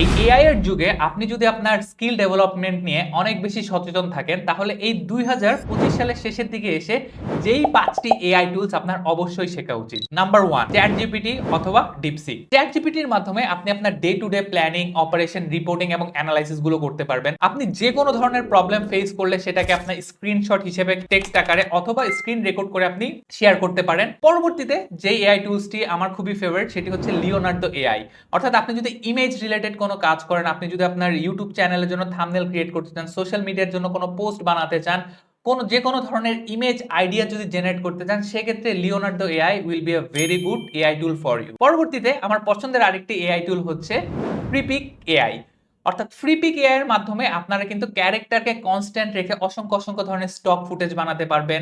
এই এআই এর যুগে আপনি যদি আপনার স্কিল ডেভেলপমেন্ট নিয়ে অনেক বেশি সচেতন থাকেন, তাহলে এই দুই সালের শেষের দিকে এসে যেই পাঁচটি এআই টুলস আপনার অবশ্যই শেখা উচিত। নাম্বার ওয়ান চ্যাট জিপিটি অথবা ডিপসি চ্যাট জিপিটির মাধ্যমে আপনি আপনার day to day planning operation reporting এবং অ্যানালাইসিসগুলো করতে পারবেন। আপনি যে কোনো ধরনের প্রবলেম ফেস করলে সেটাকে আপনার স্ক্রিনশট হিসেবে টেক্সট আকারে অথবা স্ক্রিন রেকর্ড করে আপনি শেয়ার করতে পারেন। পরবর্তীতে যে এআই টুলসটি আমার খুবই ফেভারিট সেটি হচ্ছে লিওনার্দো এআই অর্থাৎ আপনি যদি ইমেজ রিলেটেড কোনো কাজ করেন, আপনি যদি আপনার ইউটিউব চ্যানেলের জন্য থামনেল ক্রিয়েট করতে চান সোশ্যাল মিডিয়ার জন্য কোনো পোস্ট বানাতে চান, কোন, যে কোনো ধরনের ইমেজ আইডিয়া যদি জেনারেট করতে চান, সেক্ষেত্রে Leonardo AI will be a very good AI tool for you পরবর্তীতে আমার পছন্দের আরেকটি এআই টুল হচ্ছে প্রিপিক এআই অর্থাৎ ফ্রিপিক এআই এর মাধ্যমে আপনারা কিন্তু ক্যারেক্টারকে কনস্ট্যান্ট রেখে অসংখ্য অসংখ্য ধরনের স্টক ফুটেজ বানাতে পারবেন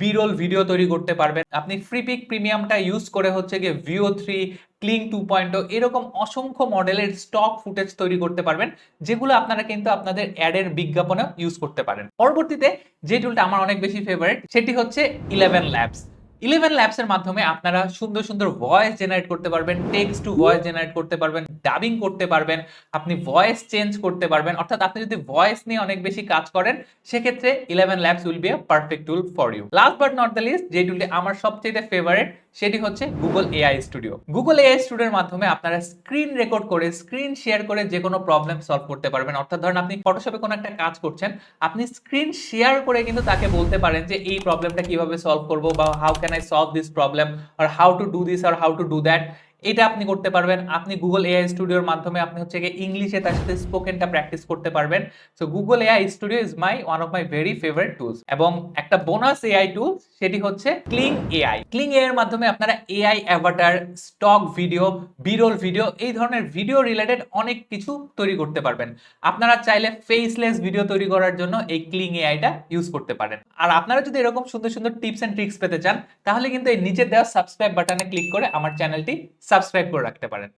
বিরল ভিডিও তৈরি করতে পারবেন। আপনি ফ্রিপিক প্রিমিয়ামটা ইউজ করে হচ্ছে গিয়ে Veo three Kling two point এরকম অসংখ্য মডেলের স্টক ফুটেজ তৈরি করতে পারবেন, যেগুলো আপনারা কিন্তু আপনাদের অ্যাডের বিজ্ঞাপনেও ইউজ করতে পারেন। পরবর্তীতে যে টুলটা আমার অনেক বেশি ফেভারিট সেটি হচ্ছে ইলেভেন ল্যাবস ইলেভেন ল্যাবস এর মাধ্যমে আপনারা সুন্দর সুন্দর ভয়েস জেনারেট করতে পারবেন টেক্সট টু ভয়েস জেনারেট করতে পারবেন ডাবিং করতে পারবেন, আপনি ভয়েস চেঞ্জ করতে পারবেন। অর্থাৎ আপনি যদি ভয়েস নিয়ে অনেক বেশি কাজ করেন, সেক্ষেত্রে ElevenLabs will be a perfect tool for you last but not the least যে টুলটি আমার সবচেয়ে ফেভারিট সেটি হচ্ছে Google AI Studio Google AI স্টুডিওর মাধ্যমে আপনারা স্ক্রিন রেকর্ড করে স্ক্রিন শেয়ার করে যে কোনো প্রবলেম সলভ করতে পারবেন। অর্থাৎ ধরেন আপনি ফটোশপে কোনো একটা কাজ করছেন, আপনি স্ক্রিন শেয়ার করে কিন্তু তাকে বলতে পারেন যে এই প্রবলেমটা কীভাবে সলভ করব বা how can I solve this problem R how to do this আর হাউ টু ডু দ্যাট এটা আপনি করতে পারবেন। আপনি গুগল এআই স্টুডিওর মাধ্যমে আপনি হচ্ছে গিয়ে ইংলিশে তার সাথে স্পোকেনটা প্র্যাকটিস করতে পারবেন। So Google AI Studio is my one of my very favourite tools এবং একটা বোনাস এআই টুল সেটি হচ্ছে ক্লিং এআই ক্লিং এআই এর মাধ্যমে আপনারা AI avatar stock video B-roll video এই ধরনের ভিডিও রিলেটেড অনেক কিছু তৈরি করতে পারবেন। আপনারা চাইলে ফেসলেস ভিডিও তৈরি করার জন্য এই ক্লিং এআইটা ইউজ করতে পারেন। আর আপনারা যদি এরকম সুন্দর সুন্দর টিপস এন্ড ট্রিক্স পেতে চান, তাহলে কিন্তু এই নিচে দেওয়া সাবস্ক্রাইব বাটনে ক্লিক করে আমার চ্যানেলটি সাবস্ক্রাইব করে রাখতে পারেন।